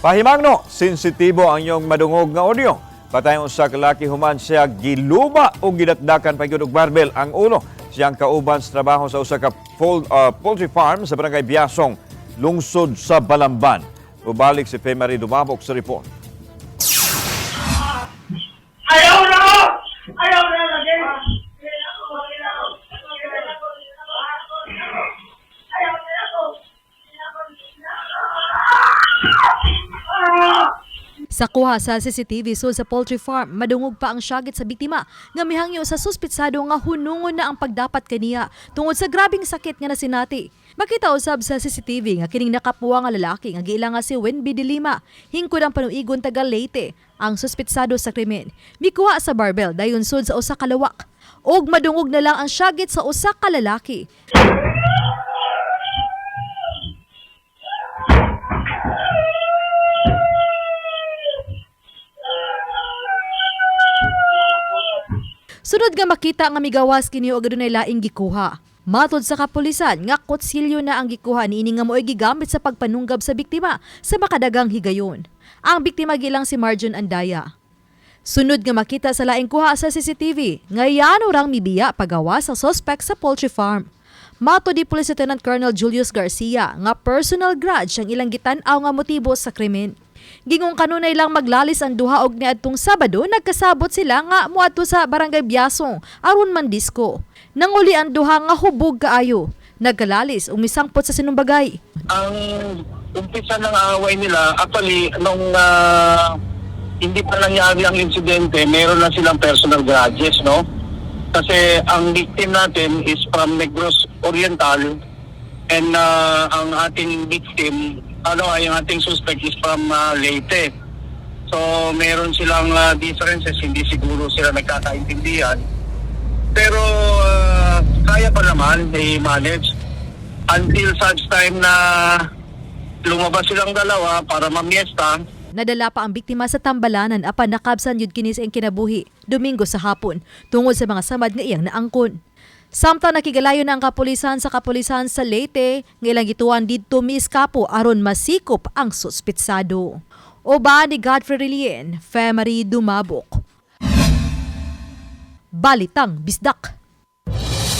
Pahimangno, sensitibo ang iyong madungog nga audio. Patayon sa kalaki human siya giluba o ginatdakan pa og barbel ang ulo. Siyang kauban sa trabaho sa usa ka ah, poultry farm sa barangay Biasong, lungsod sa Balamban. Ubalik si Femari Dumabok sa report. Sa kuha sa CCTV sul sa poultry farm, madungog pa ang syagit sa biktima nga mihangyo sa suspitsado nga hunungon na ang pagdapat kaniya tungod sa grabing sakit nga nasinati. Makita usab sa CCTV nga kining nakapuwa nga lalaki nga giila nga si Wenby de Lima, hingkod ang panuigon taga Leyte, ang suspitsado sa krimen. Mikuha sa barbel dayon sud sa usa ka lawak. Og madungog na lang ang syagit sa usa ka lalaki. Sunod nga makita nga migawas kini og adunay laing gikuha. Matod sa kapulisan nga kutsilyo na ang gikuha niini nga mo'y gigamit sa pagpanunggab sa biktima sa makadagang higayon. Ang biktima gilang si Marjon Andaya. Sunod nga makita sa laing kuha sa CCTV, nga yano rang mibiya pagawa sa suspect sa poultry farm. Mato di Police Lieutenant Colonel Julius Garcia nga personal grudge ang ilang gitan-aw nga motibo sa krimen. Gingong kanunay lang maglalis ang duha og niadtong Sabado nagkasabot sila nga muadto sa Barangay Biasong aron man disco. Nanguli ang duha nga hubog kaayo. Nagkalalis ug misangpot sa sinumbagay. ang umpisa ng away nila, actually, nung ah, hindi pa nangyari ang insidente, meron na silang personal grudges, no? Kasi ang victim natin is from Negros Oriental and ah, ang ating victim, ano, ay ang ating suspect is from ah, Leyte. So, meron silang ah, differences, hindi siguro sila nagkakaintindihan. Pero ah, kaya pa naman i-manage until such time na lumabas silang dalawa para mamiesta. Nadala pa ang biktima sa tambalanan apan nakabsan yud kini sa iyang kinabuhi Domingo sa hapon tungod sa mga samad nga iyang naangkon. Samtang nakigalayo na ang kapulisan sa kapulisan sa Leyte, nga ilang gituan didto miskapo aron masikop ang suspitsado. Oba ni Godfrey Relien, Femery Dumabok. Balitang Bisdak.